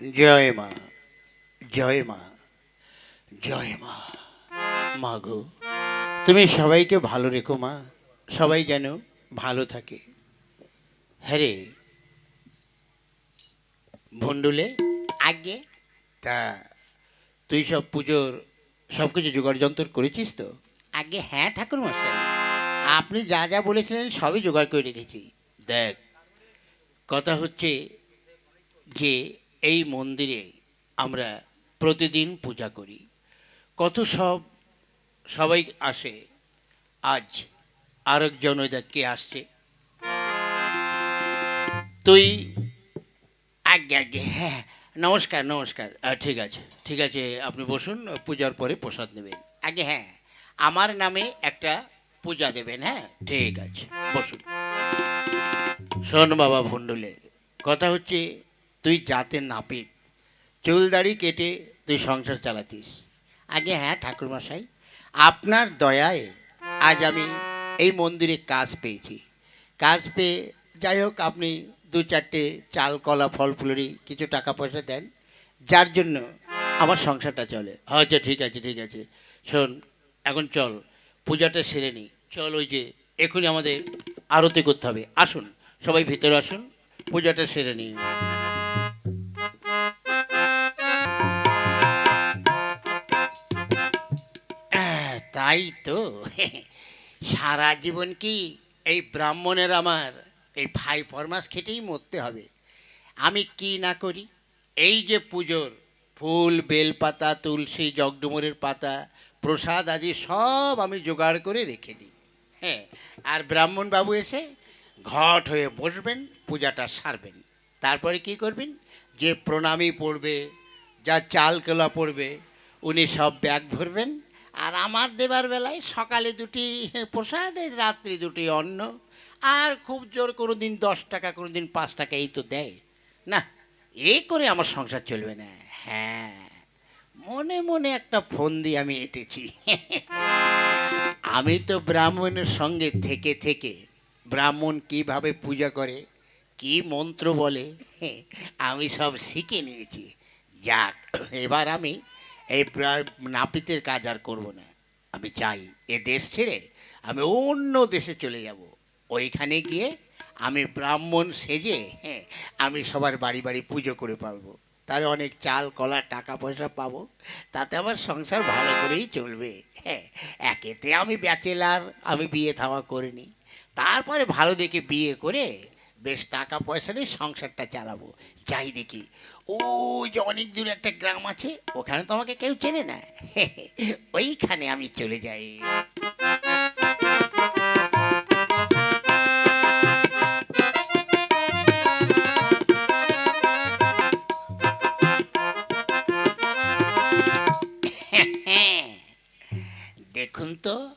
জয় মা জয় মা জয় মা মা গো তুমি সবাইকে ভালো রেখো মা। সবাই যেন ভালো থাকে। হ্যাঁ রে। ভন্ডুলে আগে তা তুই সব পুজোর সব কিছু জোগাড় যন্ত্র করেছিস তো? আগে হ্যাঁ ঠাকুর মশাই আপনি যা যা বলেছিলেন সবই জোগাড় করে রেখেছি। দেখ কথা হচ্ছে যে এই মন্দিরে আমরা প্রতিদিন পূজা করি। কত সব, সবাই আসে। আজ আরেকজন কে আসছে। তুই আগে আগে হ্যাঁ নমস্কার নমস্কার। ঠিক আছে ঠিক আছে, আপনি বসুন, পূজার পরে প্রসাদ নেবেন। আগে হ্যাঁ আমার নামে একটা পূজা দেবেন হ্যাঁ ঠিক আছে, বসুন। শোন বাবা ভণ্ডুলে, কথা হচ্ছে তুই যাতে নাপিত চুল দাড়ি কেটে তুই সংসার চালাতিস। আগে হ্যাঁ ঠাকুরমশাই, আপনার দয়ায় আজ আমি এই মন্দিরে কাজ পেয়েছি। কাজ পেয়ে যাই হোক, আপনি দু চারটে চাল, কলা, ফল, ফুলেরই কিছু টাকা পয়সা দেন। যার জন্য আমার সংসারটা চলে। আচ্ছা ঠিক আছে ঠিক আছে। শোন, এখন চল, পূজাটা সেরে নিই চল ওই যে, এখনই আমাদের আরতি করতে হবে। আসুন, সবাই ভিতরে আসুন, পূজাটা সেরে নিই। তাই তো। সারা জীবন কি এই ব্রাহ্মণের আমার এই ভাই ফরমাস খেটেই মরতে হবে? আমি কি না করি? এই যে পুজোর ফুল, বেলপাতা, তুলসী, জগডুমুরের পাতা, প্রসাদ আদি সব আমি জোগাড় করে রেখে দিই। হ্যাঁ আর ব্রাহ্মণ বাবু এসে ঘট হয়ে বসবেন, পূজাটা সারবেন। তারপরে কি করবেন? যে প্রণামী পড়বে, যা চাল কেলা পড়বে, উনি সব ব্যাগ ভরবেন আর আমার দেবার বেলায় সকালে দুটি, প্রসাদ রাত্রি দুটি অন্ন। আর খুব জোর কোনো দিন দশ টাকা কোনো দিন পাঁচ টাকা, এই তো দেয়। না, এই করে আমার সংসার চলবে না। হ্যাঁ মনে মনে একটা ফোন দিয়ে আমি এঁটেছি। আমি তো ব্রাহ্মণের সঙ্গে থেকে থেকে ব্রাহ্মণ কীভাবে পূজা করে, কি মন্ত্র বলে, আমি সব শিখে নিয়েছি। যাক, এবার আমি এই নাপিতের কাজ আর করব না। আমি চাই এ দেশ ছেড়ে আমি অন্য দেশে চলে যাব। ওইখানে গিয়ে আমি ব্রাহ্মণ সেজে হ্যাঁ আমি সবার বাড়ি বাড়ি পুজো করে পারব তাহলে অনেক চাল, কলা, টাকা পয়সা পাবো। তাতে আমার সংসার ভালো করেই চলবে হ্যাঁ। একেতে আমি ব্যাচেলার, আমি বিয়ে থাওয়া করিনি। তারপরে ভালো দেখে বিয়ে করে বেশ টাকা পয়সা নিয়ে সংসারটা চালাবো। যাই দেখি ও যে অনেক দূরে একটা গ্রাম আছে, ওখানে তো আমাকে কেউ চেনে না। ওইখানে আমি চলে যাই। দেখুন তো,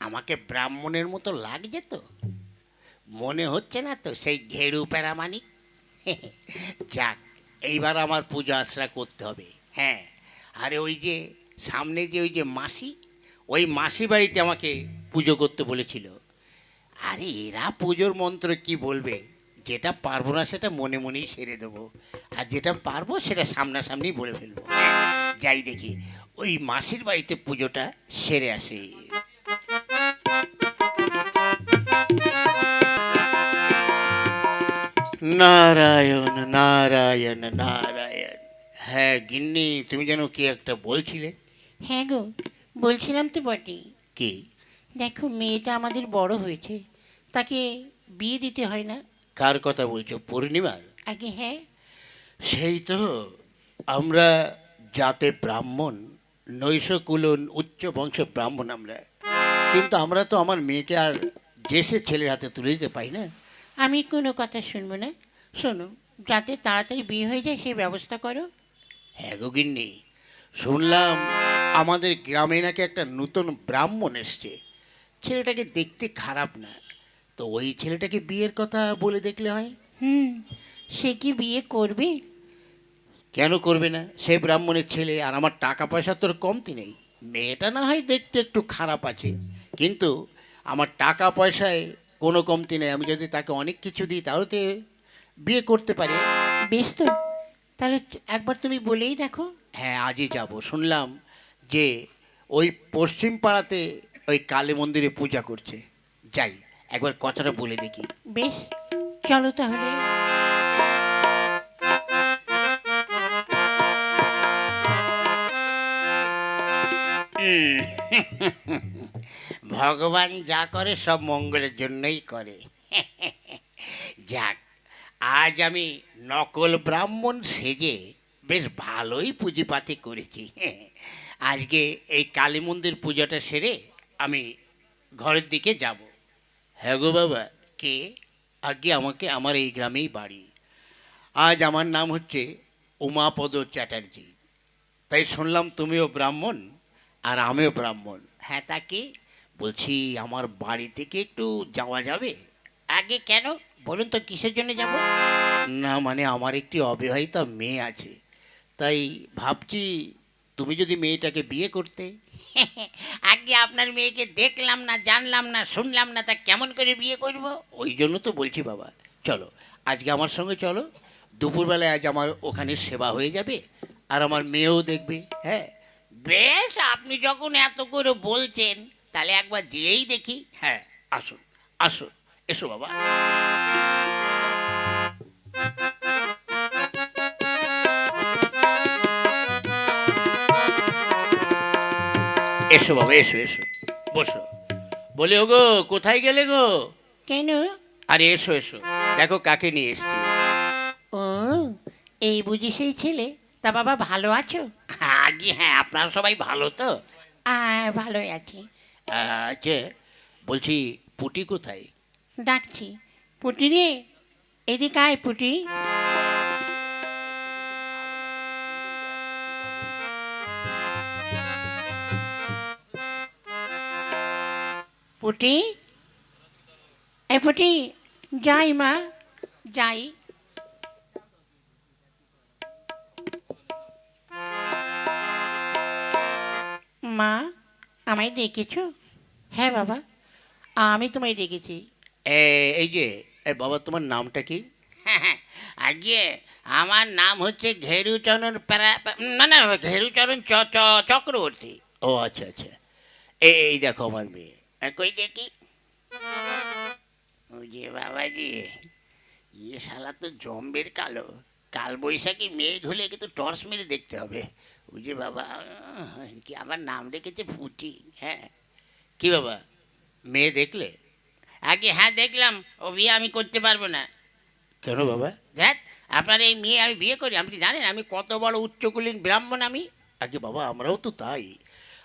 আমাকে ব্রাহ্মণের মতো লাগছে তো। মনে হচ্ছে না তো সেই ঘেরু প্যারামানিক যাক এইবার আমার পুজো আশ্রা করতে হবে। হ্যাঁ আরে ওই যে সামনে যে ওই যে মাসি, ওই মাসি বাড়িতে আমাকে পুজো করতে বলেছিল। আরে এরা পুজোর মন্ত্র কি বলবে? যেটা পারব না সেটা মনে মনেই সেরে দেবো। আর যেটা পারব সেটা সামনাসামনি বলে ফেলব। যাই দেখি, ওই মাসির বাড়িতে পুজোটা সেরে আসে। নারায়ণ নারায়ণ নারায়ণ। হ্যাঁ গিন্নি তুমি যেন কি একটা বলছিলে? হ্যাঁ গো বলছিলাম তো বটেই কি? দেখো মেয়েটা আমাদের বড় হয়েছে। তাকে বিয়ে দিতে হয় না। কার কথা বলছো পূর্ণিমার? আগে হ্যাঁ। সেই তো আমরা জাতে ব্রাহ্মণ নৈশকুলন উচ্চ বংশ ব্রাহ্মণ আমরা। কিন্তু আমরা তো আমার মেয়েকে আর দেশের ছেলের হাতে তুলে দিতে পাই না। আমি কোনো কথা শুনব না। শোনো যাতে তাড়াতাড়ি বিয়ে হয়ে যায় সেই ব্যবস্থা করো। হ্যাঁ গো গিন্নি শুনলাম আমাদের গ্রামে নাকি একটা নতুন ব্রাহ্মণ এসছে। ছেলেটাকে দেখতে খারাপ না। তো ওই ছেলেটাকে বিয়ের কথা বলে দেখলে হয়? হুম সে কি বিয়ে করবে? কেন করবে না? সে ব্রাহ্মণের ছেলে আর আমার টাকা পয়সা তোর কমতি নেই। মেয়েটা না হয় দেখতে একটু খারাপ আছে। কিন্তু আমার টাকা পয়সায় কোনো কমতি নেই। আমি যদি তাকে অনেক কিছু দিই তাহলে তো বিয়ে করতে পারি। বেশ তো। তাহলে একবার তুমি বলেই দেখো। হ্যাঁ আজই যাব। শুনলাম যে ওই পশ্চিম পাড়াতে ওই কালী মন্দিরে পূজা করছে। যাই একবার কথাটা বলে দেখি। বেশ চলো তাহলে। ভগবান যা করে সব মঙ্গলের জন্যই করে। যাক আজ আমি নকল ব্রাহ্মণ সেজে বেশ ভালোই পুঁজিপাতি করেছি। আজকে এই কালী মন্দির পুজোটা সেরে আমি ঘরের দিকে যাব। হ্যাঁ গো বাবা। কে? আগে আমাকে আমার এই গ্রামেই বাড়ি। আজ আমার নাম হচ্ছে উমাপদ চ্যাটার্জি। তাই শুনলাম তুমিও ব্রাহ্মণ আর আমিও ব্রাহ্মণ। হ্যাঁ তা কি? বলছি আমার বাড়ি থেকে একটু যাওয়া যাবে? আগে কেন? বলুন তো কিসের জন্য যাব? না মানে আমার একটি অবিবাহিতা মেয়ে আছে। তাই ভাবছি তুমি যদি মেয়েটাকে বিয়ে করতে? আগে আপনার মেয়েকে দেখলাম না জানলাম না শুনলাম না তা কেমন করে বিয়ে করব? ওই জন্য তো বলছি বাবা চলো আজকে আমার সঙ্গে চলো। দুপুরবেলায় আজ আমার ওখানে সেবা হয়ে যাবে আর আমার মেয়েও দেখবে হ্যাঁ। বেশ আপনি যখন এত করে বলছেন তাহলে একবার যেয়েই দেখি। হ্যাঁ আসুন আসুন এসো বাবা। এসো বাবা এসো এসো বসো। বলে ও গো কোথায় গেলে গো? কেন? আরে এসো এসো দেখো কাকে নিয়ে এসছি। ও এই বুঝি সেই ছেলে? তা বাবা ভালো আছো? আগে হ্যাঁ আপনারা সবাই ভালো তো? ভালোই আছি। আচ্ছা বলছি, পুটি কোথায়? ডাকছি, পুটি রে, এদিকে আয় পুটি। পুটি? এ পুটি, যাই মা যাই। মা, আমায় ডেকেছো? হ্যাঁ বাবা। আমি তোমায় ডেকেছি। এই যে বাবা তোমার নামটা কি? আগে আমার নাম হচ্ছে ঘেরুচরণ প্যারা- না না ঘেরুচরণ চ- চক্রবর্তী। ও আচ্ছা আচ্ছা। এই দেখো আমার মেয়ে। কই দেখি? ও যে বাবাজি ইয়ে শালা তো জম্বের কালো। কাল বৈশাখী মেঘ হলে কিন্তু টর্চ মেরে দেখতে হবে। ওই যে বাবা কি আমার নাম রেখেছে ফুটি হ্যাঁ? কি বাবা? মেয়ে দেখলে? আগে হ্যাঁ দেখলাম ও বিয়ে আমি করতে পারব না। কেন বাবা? দেখ আপনার এই মেয়ে আমি বিয়ে করি আপনি জানেন আমি কত বড় উচ্চকুলীন ব্রাহ্মণ আমি? আগে বাবা আমরাও তো তাই।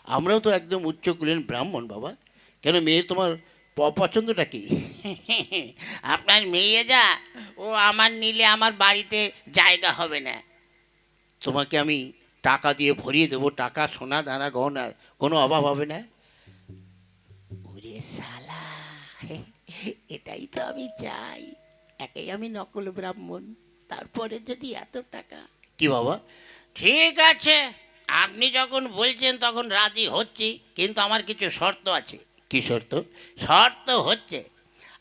আমরাও তো একদম উচ্চকুলীন ব্রাহ্মণ বাবা। কেন মেয়ের তোমার প- পছন্দটা কি? আপনার মেয়ে যা ও আমার নিলে আমার বাড়িতে জায়গা হবে না। তোমাকে আমি টাকা দিয়ে ভরিয়ে দেবো টাকা সোনা দানা গহনার কোনো অভাব হবে না? এটাই তো আমি চাই। একাই আমি নকল ব্রাহ্মণ। তারপরে যদি এত টাকা। কি বাবা? ঠিক আছে। আপনি যখন বলছেন তখন রাজি হচ্ছি কিন্তু আমার কিছু শর্ত আছে। কি শর্ত? শর্ত হচ্ছে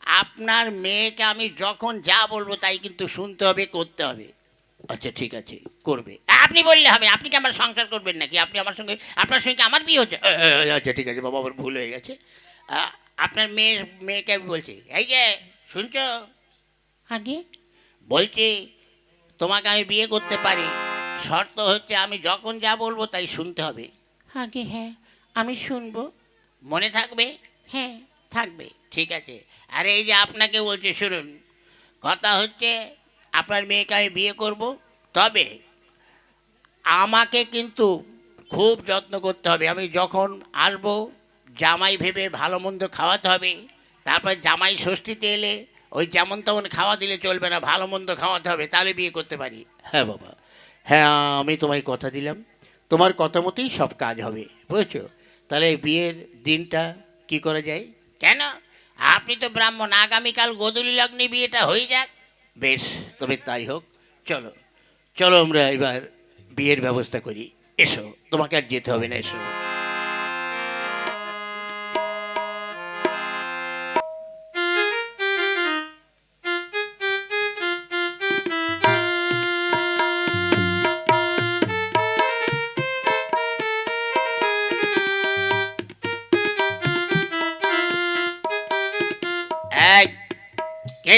আপনার মেয়েকে আমি যখন যা বলব তাই কিন্তু শুনতে হবে করতে হবে। আচ্ছা ঠিক আছে করবে। আপনি বললে হবে আপনি কি আমার সংসার করবেন নাকি? আপনি আমার সঙ্গে আপনার সঙ্গে আমার বিয়ে হচ্ছে? আচ্ছা ঠিক আছে বাবা আমার ভুল হয়ে গেছে। আপনার মেয়ের মেয়েকে আমি বলছি এই যে শুনছো? আগে? বলছি তোমাকে আমি বিয়ে করতে পারি। শর্ত হচ্ছে আমি যখন যা বলব তাই শুনতে হবে। আগে হ্যাঁ আমি শুনব। মনে থাকবে? হ্যাঁ। থাকবে ঠিক আছে। আর এই যে আপনাকে বলছি শুনুন। কথা হচ্ছে আপনার মেয়েকে আমি বিয়ে করব তবে আমাকে কিন্তু খুব যত্ন করতে হবে। আমি যখন আসব জামাই ভেবে ভালো মন্দ খাওয়াতে হবে। তারপর জামাই ষষ্ঠীতে এলে ওই যেমন তেমন খাওয়া দিলে চলবে না, ভালো মন্দ খাওয়াতে হবে, তাহলে বিয়ে করতে পারি। হ্যাঁ বাবা। হ্যাঁ আমি তোমায় কথা দিলাম। তোমার কথা মতোই সব কাজ হবে, বুঝেছ? তাহলে বিয়ের দিনটা কি করা যায়? কেন? আপনি তো ব্রাহ্মণ, আগামীকাল গোধূলি লগ্নে বিয়েটা হয়ে যাক। বেশ, তবে তাই হোক, চলো। চলো আমরা এবার বিয়ের ব্যবস্থা করি। এসো, তোমাকে আর যেতে হবে না, এসো।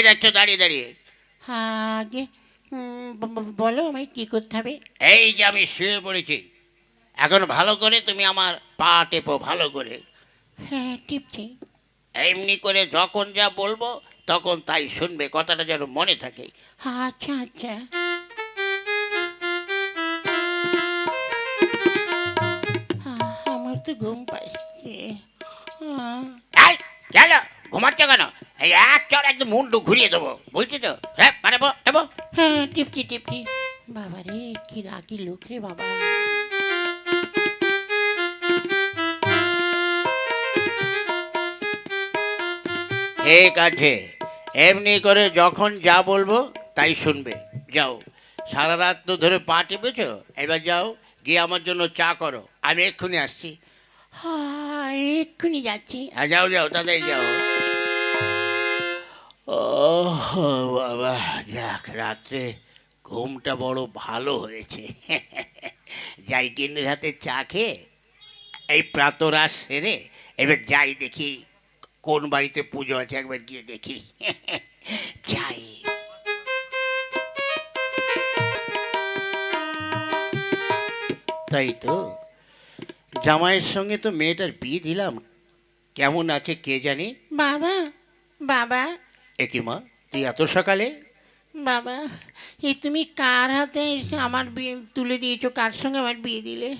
যাচ্ছ দাঁড়িয়ে দাঁড়িয়ে। আগে বলো আমি কি করতে হবে? এই যে আমি শুয়ে পড়েছি। এখন ভালো করে তুমি আমার পা টেপো ভালো করে। হ্যাঁ টিপছি। এমনি করে যখন যা বলব তখন তাই শুনবে কথাটা যেন মনে থাকে। আচ্ছা আচ্ছা। আমার তো ঘুম পাচ্ছে। গেল ঘুমাচ্ছ কেন? এই এক চর একদম মুন্ডু ঘুরিয়ে দেবো বলছি তো? হ্যাঁ পারব দেবো হ্যাঁ টিপছি টিপছি বাবা রে কি রাগি লোক রে বাবা। ঠিক আছে। এমনি করে যখন যা বলব তাই শুনবে। যাও। সারা রাত তো ধরে পা টিপেছ এবার যাও গিয়ে আমার জন্য চা করো। আমি এক্ষুনি আসছি। হ্যাঁ এক্ষুনি যাচ্ছি। হ্যাঁ যাও যাও তাড়াতাড়ি যাও। ও বাবা, যাক, রাত্রে ঘুমটা বড় ভালো হয়েছে। যাই কিনের হাতে চা খেয়ে এই প্রাতরাস সেরে এবার যাই দেখি কোন বাড়িতে পুজো আছে, একবার গিয়ে দেখি। যাই। তাই তো, জামাইয়ের সঙ্গে তো মেয়েটার বিয়ে দিলাম। কেমন আছে কে জানি? বাবা বাবা একই মা তুই এত সকালে? বাবা এ তুমি কার হাতে আমার বিয়ে তুলে দিয়েছ? কার সঙ্গে আমার বিয়ে দিলে?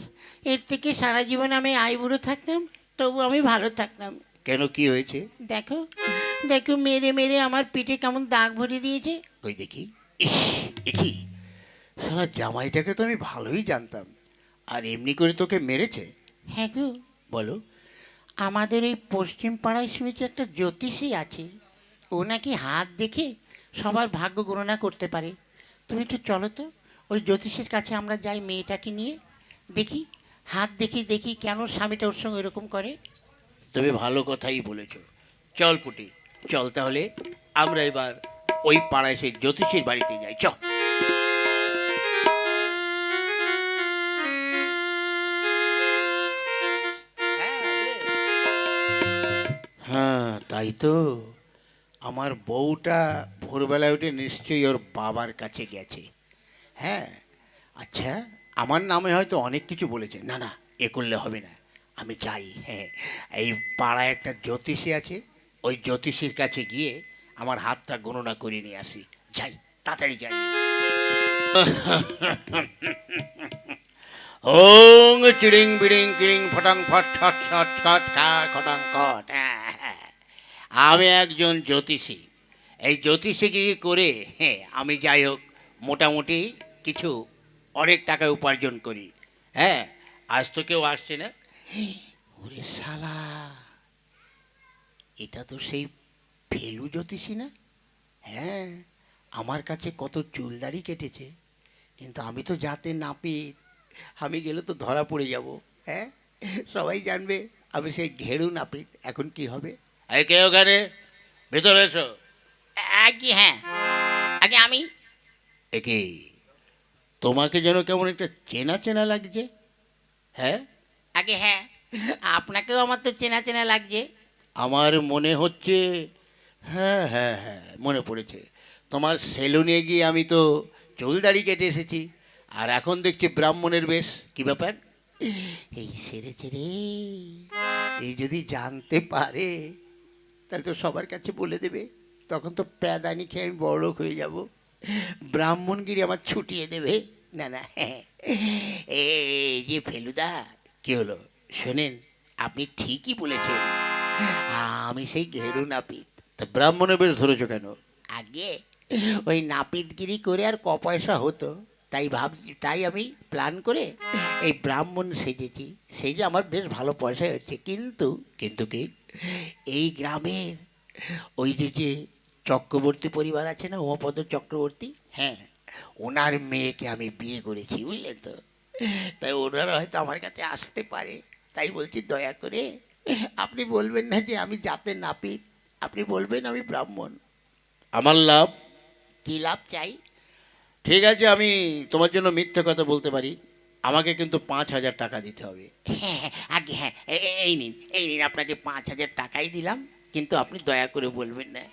এর থেকে সারা জীবন আমি আইবুড়ো থাকতাম তবু আমি ভালো থাকতাম। কেন কি হয়েছে? দেখো দেখো মেরে মেরে আমার পিঠে কেমন দাগ ভরে দিয়েছে। ওই দেখি? ইস একই সারা জামাইটাকে তো আমি ভালোই জানতাম। আর এমনি করে তোকে মেরেছে? হ্যাঁ গো। বলো। আমাদের এই পশ্চিম পাড়ায় শুনেছি একটা জ্যোতিষী আছে। ও নাকি হাত দেখে সবার ভাগ্য গণনা করতে পারে। তুমি একটু চলো তো ওই জ্যোতিষের কাছে আমরা যাই মেয়েটাকে নিয়ে। দেখি হাত দেখি দেখি কেন স্বামীটা ওর সঙ্গে এরকম করে। তুমি ভালো কথাই বলেছ। চল পুটি চল তাহলে। আমরা এবার ওই পাড়ায় সেই জ্যোতিষীর বাড়িতে যাই। চ হ্যাঁ তাই তো। আমার বউটা ভোরবেলায় উঠে নিশ্চয়ই ওর বাবার কাছে গেছে। হ্যাঁ? আচ্ছা আমার নামে হয়তো অনেক কিছু বলেছে। না না, এ করলে হবে না। আমি যাই। হ্যাঁ এই পাড়ায় একটা জ্যোতিষী আছে। ওই জ্যোতিষীর কাছে গিয়ে আমার হাতটা গণনা করে নিয়ে আসি। যাই, তাড়াতাড়ি যাই। ওং, চিড়িং, বিড়িং, কিড়িং, ফটাং, ফট, ছট ছট ছট খা খটাং খট হ্যাঁ। আমি একজন জ্যোতিষী। এই জ্যোতিষীগিরি করে হ্যাঁ আমি যাই হোক, মোটামুটি কিছু অনেক টাকা উপার্জন করি। হ্যাঁ আজ তো কেউ আসছে না। ওরে শালা, এটা তো সেই ফেলু জ্যোতিষী না? হ্যাঁ আমার কাছে কত চুলদারি কেটেছে, কিন্তু আমি তো যাতে নাপিত আমি গেলে তো ধরা পড়ে যাব। হ্যাঁ সবাই জানবে, আমি সেই ঘেরু নাপিত, এখন কি হবে? এই কে ওখানে? ভেতরে এসো। আগে হ্যাঁ। আগে আমি। একে তোমাকে যেন কেমন একটা চেনা চেনা লাগছে হ্যাঁ? আগে হ্যাঁ। আপনাকেও আমার তো চেনা চেনা লাগছে। আমার মনে হচ্ছে হ্যাঁ হ্যাঁ হ্যাঁ মনে পড়েছে। তোমার সেলুনে গিয়ে আমি তো চুল দাড়ি কেটে এসেছি আর এখন দেখছি ব্রাহ্মণের বেশ। কি ব্যাপার? এই সেরেছে ছেড়ে এই যদি জানতে পারে তাহলে তো সবার কাছে বলে দেবে। তখন তো প্যাদানি খেয়ে আমি বড়লোক হয়ে যাব। ব্রাহ্মণগিরি আমার ছুটিয়ে দেবে। না না এ যে ফেলুদা কি হলো? শোনেন আপনি ঠিকই বলেছেন। আমি সেই ঘেরু নাপিত। তা ব্রাহ্মণের বেশ ধরেছো কেন? আগে ওই নাপিতগিরি করে আর ক পয়সা হতো। তাই ভাবছি তাই আমি প্ল্যান করে এই ব্রাহ্মণ সেজেছি। সেই যে আমার বেশ ভালো পয়সা হচ্ছে কিন্তু কিন্তু কি? এই গ্রামের ওই যে যে চক্রবর্তী পরিবার আছে না উমাপদ চক্রবর্তী? হ্যাঁ ওনার মেয়েকে আমি বিয়ে করেছি বুঝলেন তো? তাই ওনারা হয়তো আমার কাছে আসতে পারে। তাই বলছি দয়া করে আপনি বলবেন না যে আমি যাতে নাপিত। আপনি বলবেন আমি ব্রাহ্মণ। আমার লাভ? কী লাভ চাই? ঠিক আছে আমি তোমার জন্য মিথ্যে কথা বলতে পারি। আমাকে কিন্তু পাঁচ হাজার টাকা দিতে হবে। হ্যাঁ আগে হ্যাঁ এই নিন এই নিন আপনাকে পাঁচ হাজার টাকাই দিলাম কিন্তু আপনি দয়া করে বলবেন না।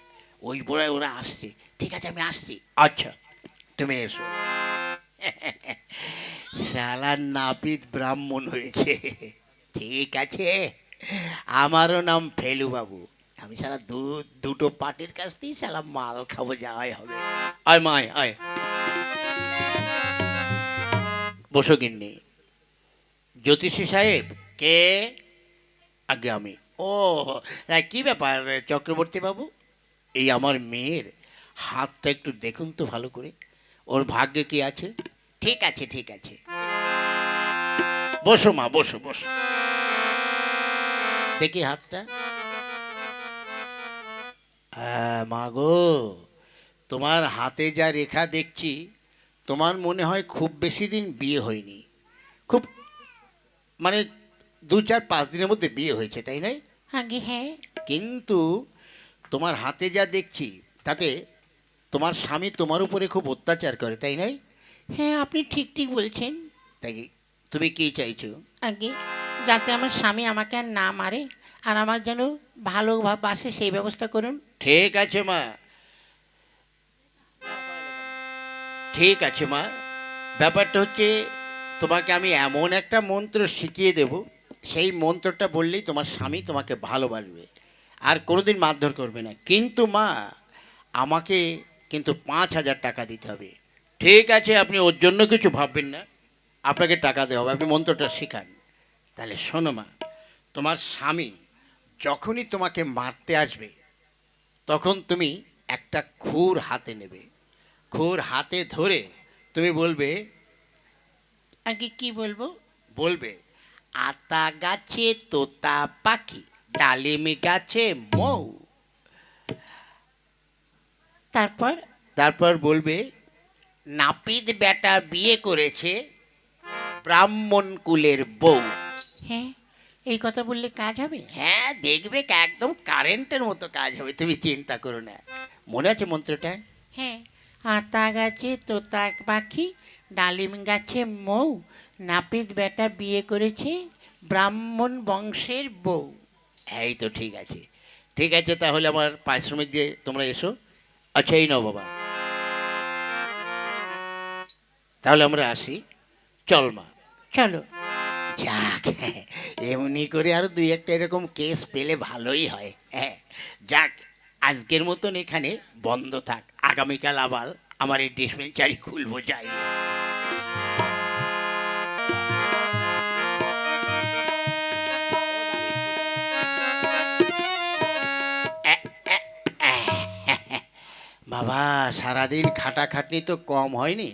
ওই বড়ায় ওরা আসছে। ঠিক আছে আমি আসছি। আচ্ছা তুমি এসো। শালার নাপিত ব্রাহ্মণ হয়েছে। ঠিক আছে আমারও নাম ফেলু বাবু। আমি সারা দু দুটো পার্টির কাছ থেকে সালা মাল খাব যাওয়াই হবে। আয় মায় আয়। বসো গিন্নি জ্যোতিষী সাহেব কে? আগে আমি। ও কি ব্যাপার চক্রবর্তী বাবু? এই আমার মেয়ের হাতটা একটু দেখুন তো ভালো করে। ওর ভাগ্যে কি আছে? ঠিক আছে ঠিক আছে। বসো মা বসো বসো। দেখি হাতটা। হ্যাঁ, মা গো তোমার হাতে যা রেখা দেখছি তোমার মনে হয় খুব বেশি দিন বিয়ে হয়নি? খুব মানে দু চার পাঁচ দিনের মধ্যে বিয়ে হয়েছে তাই নয়? আগে হ্যাঁ। কিন্তু তোমার হাতে যা দেখছি তাতে তোমার স্বামী তোমার উপরে খুব অত্যাচার করে তাই নয়? হ্যাঁ আপনি ঠিক ঠিক বলছেন। তাই তুমি কি চাইছো? আগে যাতে আমার স্বামী আমাকে আর না মারে আর আমার যেন ভালো বাসে সেই ব্যবস্থা করুন। ঠিক আছে মা ঠিক আছে, মা। ব্যাপারটা হচ্ছে, তোমাকে আমি এমন একটা মন্ত্র শিখিয়ে দেব। সেই মন্ত্রটা বললেই তোমার স্বামী তোমাকে ভালোবাসবে। আর কোনোদিন মারধর করবে না। কিন্তু মা, আমাকে কিন্তু পাঁচ হাজার টাকা দিতে হবে। ঠিক আছে, আপনি ওর জন্য কিছু ভাববেন না। আপনাকে টাকা দেওয়া হবে। আপনি মন্ত্রটা শেখান। তাহলে শোনো মা, তোমার স্বামী যখনই তোমাকে মারতে আসবে, তখন তুমি একটা খুর হাতে নেবে। খুর হাতে ধরে তুমি বলবে আগে কি বলব? বলবে আতা গাছে তোতা পাখি ডালিম গাছে মৌ। তারপর? তারপর বলবে নাপিত বেটা বিয়ে করেছে ব্রাহ্মণ কুলের বউ। হ্যাঁ এই কথা বললে কাজ হবে? হ্যাঁ দেখবে একদম কারেন্টের মতো কাজ হবে তুমি চিন্তা করো না। মনে আছে মন্ত্রটা? হ্যাঁ। আতা গাছে তোতা পাখি ডালিম গাছে মৌ নাপিত বেটা বিয়ে করেছে ব্রাহ্মণ বংশের বউ। এই তো ঠিক আছে। ঠিক আছে তাহলে আমার পারিশ্রমিক দিয়ে তোমরা এসো। আচ্ছা এই নাও বাবা। তাহলে আমরা আসি। চল মা। চলো। যাক এমনি করে আরও দুই একটা এরকম কেস পেলে ভালোই হয়। হ্যাঁ যাক আজকের মতন এখানে বন্ধ থাক। আগামীকাল আবার আমার এই ডিসপেন্সারি খুলবো, যাই। বাবা, সারাদিন খাটাখাটনি তো কম হয়নি।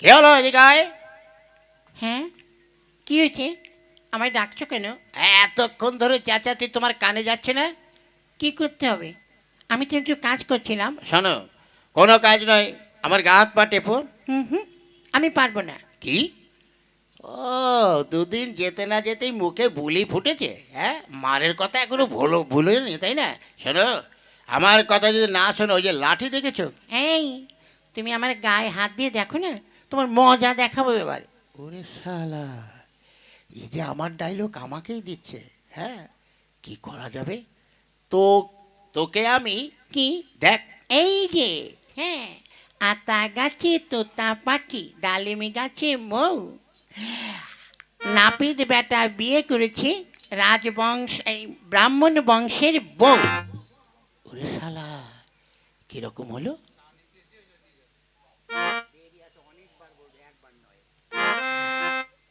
এই হলো এদিকে আয়? হ্যাঁ কি হয়েছে? আমায় ডাকছো কেন? এতক্ষণ ধরে চেঁচাচ্ছি তোমার কানে যাচ্ছে না? কি করতে হবে? আমি তো একটু কাজ করছিলাম। শোনো কোনো কাজ নয়। আমার গা হাত পা টেপো। হুম হুম আমি পারব না। কি? ও দুদিন যেতে না যেতেই মুখে বুলি ফুটেছে। হ্যাঁ মারের কথা এখনও ভুলো ভুলোনি তাই না? শোনো আমার কথা যদি না শোনো ওই যে লাঠি দেখেছ? এই তুমি আমার গায়ে হাত দিয়ে দেখো না? তোমার মজা দেখাবো এবার। ওরে শালা। এই যে আমার ডায়লগ আমাকেই দিচ্ছে হ্যাঁ? কি করা যাবে? তো তোকে আমি কি দেখ। এই যে হ্যাঁ আতা গাছে তোতা পাখি ডালিমি গাছে মৌ। নাপিত বেটা বিয়ে করেছে রাজবংশ এই ব্রাহ্মণ বংশের বউ। ওরে শালা কীরকম হলো?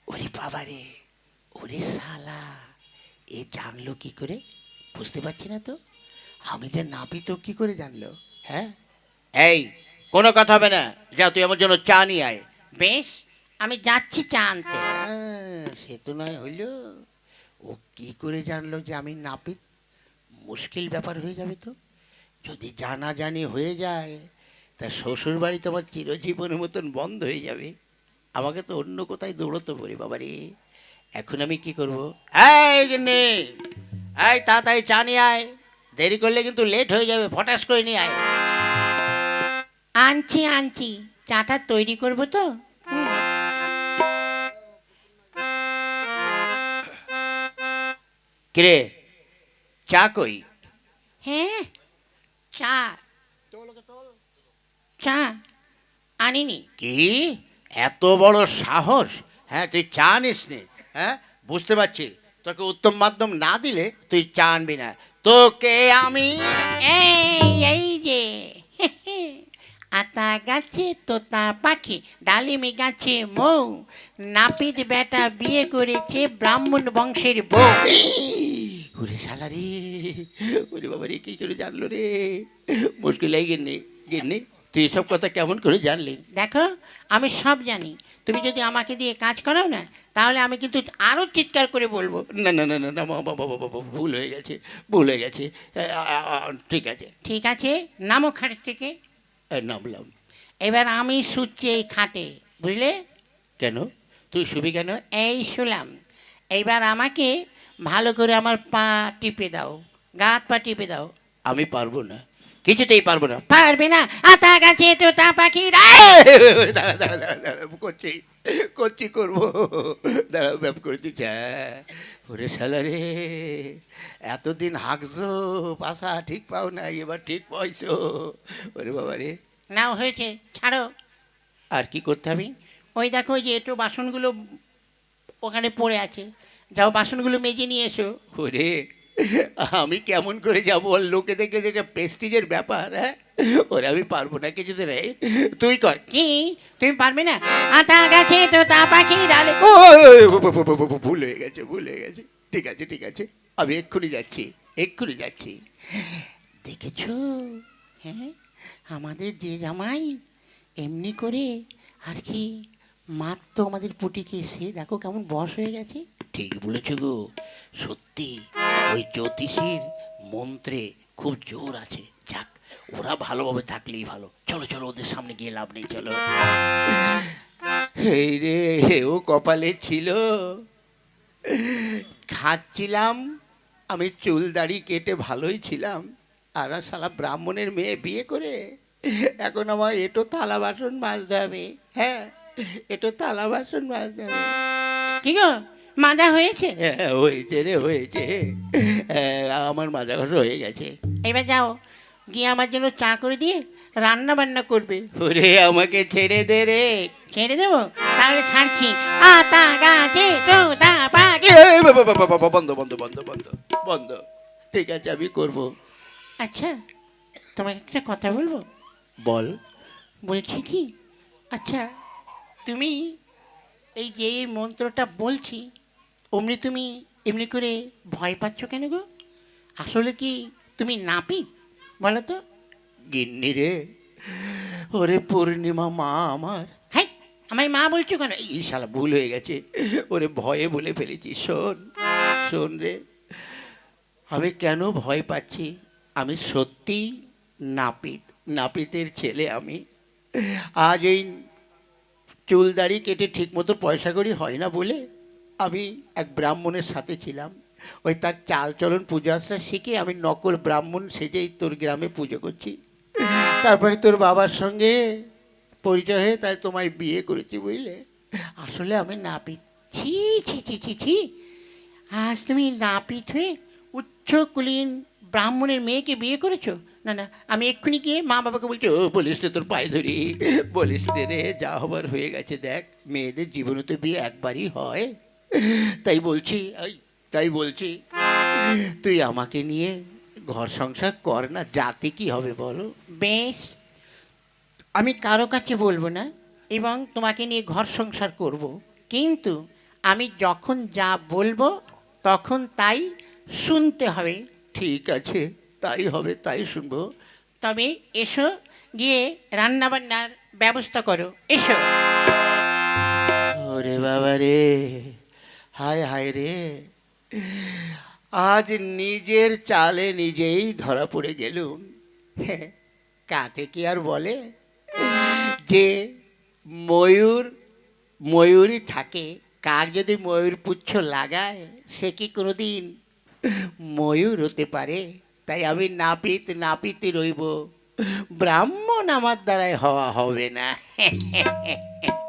ওরে বাবা রে ওরে শালা এ জানলো কি করে? বুঝতে পারছি না তো। আমি যে নাপি তো কি করে জানলো? হ্যাঁ? এই কোনো কথা হবে না। যা তুই আমার জন্য চা নিয়ে আয়। বেশ আমি যাচ্ছি চা আনতে। হ্যাঁ, সে তো নয় হইল। ও কি করে জানলো যে আমি নাপিত? মুশকিল ব্যাপার হয়ে যাবে তো। যদি জানাজানি হয়ে যায় তা শ্বশুর বাড়ি তোমার চিরজীবনের মতন বন্ধ হয়ে যাবে। আমাকে তো অন্য কোথায় দৌড়তে পারি বাবারে। এখন আমি কি করব? এই এই তাড়াতাড়ি চা নিয়ে আয়। দেরি করলে কিন্তু লেট হয়ে যাবে ফটাস করে নিয়ে আয়। আনছি আনছি। চাটা তৈরি করব তো। কিরে চা কই? হ্যাঁ চা। চা আনিনি। কি? এত বড় সাহস? হ্যাঁ তুই চা নিস নে হ্যাঁ? বুঝতে পারছি। তোকে উত্তম মাধ্যম না দিলে তুই চা আনবি না। তোকে আমি এই এই যে আতা গাছে তোতা পাখি ডালিমি গাছে মৌ নাপিত বেটা বিয়ে করেছে ব্রাহ্মণ বংশের বউ। ওরে শালা রে ওরে বাবা রে কি করে জানলো রে? মুশকিল গিন্নি গিন্নি তুই এসব কথা কেমন করে জানলি? দেখো আমি সব জানি। তুমি যদি আমাকে দিয়ে কাজ করাও না তাহলে আমি কিন্তু আরও চিৎকার করে বলব না না না না না বাবা বাবা ভুল হয়ে গেছে ভুল হয়ে গেছে ঠিক আছে। ঠিক আছে নামো খাট থেকে। নামলাম এবার আমি শুচ্ছি এই খাটে বুঝলে? কেন? তুই শুবি কেন? এই শুলাম। এইবার আমাকে ভালো করে আমার পা টিপে দাও গাত পা টিপে দাও। আমি পারব না। কিছুতেই পারব না। পারবে না? আতা গাছে তো তা পাখি দাঁড়া দাঁড়া করছি। করছি করব। দাঁড়া ব্যাপ করে দিচ্ছে ওরে শালা রে এতদিন হাঁকছো পাশা ঠিক পাও না এবার ঠিক পাইছো ওরে বাবা রে। নাও হয়েছে ছাড়ো। আর কি করতে হবে? ওই দেখো যে একটু বাসনগুলো ওখানে পড়ে আছে। যাও বাসনগুলো মেজে নিয়ে এসো। ওরে আমি কেমন করে যাব ওর লোকে দেখলে যে এটা প্রেস্টিজের ব্যাপার হ্যাঁ ওরে আমি পারব না কিছুতে রে তুই কর কি তুমি পারবে না আতা গাছে তো তা পাখি ডালে ও, ভুল হয়ে গেছে ভুল হয়ে গেছে ঠিক আছে ঠিক আছে আমি এক্ষুনি যাচ্ছি এক্ষুনি যাচ্ছি দেখেছ হ্যাঁ আমাদের যে জামাই এমনি করে আর কি মাত্র আমাদের পুটিকে সে দেখো কেমন বস হয়ে গেছে ঠিক বলেছ গো। সত্যি ওই জ্যোতিষীর মন্ত্রে খুব জোর আছে। যাক ওরা ভালোভাবে থাকলেই ভালো। চলো চলো ওদের সামনে গিয়ে লাভ নেই চলো। এই রে ও কপালে ছিল। খাচ্ছিলাম আমি চুল দাড়ি কেটে ভালোই ছিলাম। আর শালা ব্রাহ্মণের মেয়ে বিয়ে করে এখন আমার এটো থালা বাসন মাজতে হবে। হ্যাঁ এটো থালা বাসন মাজতে হবে। কি গো? মাজা হয়েছে? হ্যাঁ, হয়েছে রে হয়েছে। হ্যাঁ, আমার মাজা ঘর হয়ে গেছে। এবার যাও গিয়ে আমার জন্য চা করে দিয়ে রান্না বান্না করবে। ওরে আমাকে ছেড়ে দে রে। ছেড়ে দেবো? তাহলে ছাড়ছি। আতা গাছে তো তা পাখি বন্ধ বন্ধ বন্ধ বন্ধ বন্ধ। ঠিক আছে আমি করব। আচ্ছা তোমাকে একটা কথা বলব? বল। বলছি কি? আচ্ছা তুমি এই যে মন্ত্রটা বলছি অমনি তুমি এমনি করে ভয় পাচ্ছ কেন গো? আসলে কি তুমি নাপিত? বলো তো। গিন্নি রে ওরে পূর্ণিমা মা আমার। হ্যাঁ আমায় মা বলছো কেন? এই শালা ভুল হয়ে গেছে ওরে ভয়ে বলে ফেলেছি শোন শোন রে। আমি কেন ভয় পাচ্ছি? আমি সত্যি নাপিত নাপিতের ছেলে আমি। আজ এই চুল দাড়ি কেটে ঠিকমতো পয়সা করি হয় না বলে আমি এক ব্রাহ্মণের সাথে ছিলাম। ওই তার চাল চলন পূজা আশ্রা শিখে আমি নকল ব্রাহ্মণ সেজেই তোর গ্রামে পুজো করছি। তারপরে তোর বাবার সঙ্গে পরিচয় হয়ে তাই তোমায় বিয়ে করেছি বুঝলে? আসলে আমি নাপিত। ছি ছি ছি ছি ছি। আজ তুমি নাপিত হয়ে উচ্চকুলীন ব্রাহ্মণের মেয়েকে বিয়ে করেছ? না না, আমি এক্ষুনি গিয়ে মা বাবাকে বলছি, ও, বলিস রে তোর পায়ে ধরি। বলিস রে রে, যা হবার হয়ে গেছে দেখ। মেয়েদের জীবনে তো বিয়ে একবারই হয়। তাই বলছি তাই বলছি তুই আমাকে নিয়ে ঘর সংসার কর না যাতে কি হবে বলো? বেশ আমি কারও কাছে বলব না এবং তোমাকে নিয়ে ঘর সংসার করব। কিন্তু আমি যখন যা বলব তখন তাই শুনতে হবে। ঠিক আছে তাই হবে তাই শুনব। তবে এসো গিয়ে রান্নাবান্নার ব্যবস্থা করো। এসো। ওরে বাবা রে হায় হায় রে। আজ নিজের চালে নিজেই ধরা পড়ে গেলুম। হ্যাঁ, কাতে কি আর বলে? যে ময়ূর ময়ূরই থাকে কাক যদি ময়ূর পুচ্ছ লাগায় সে কি কোনোদিন ময়ূর হতে পারে? তাই আমি নাপিত নাপিতে রইব। ব্রাহ্মণ আমার দ্বারাই হওয়া হবে না।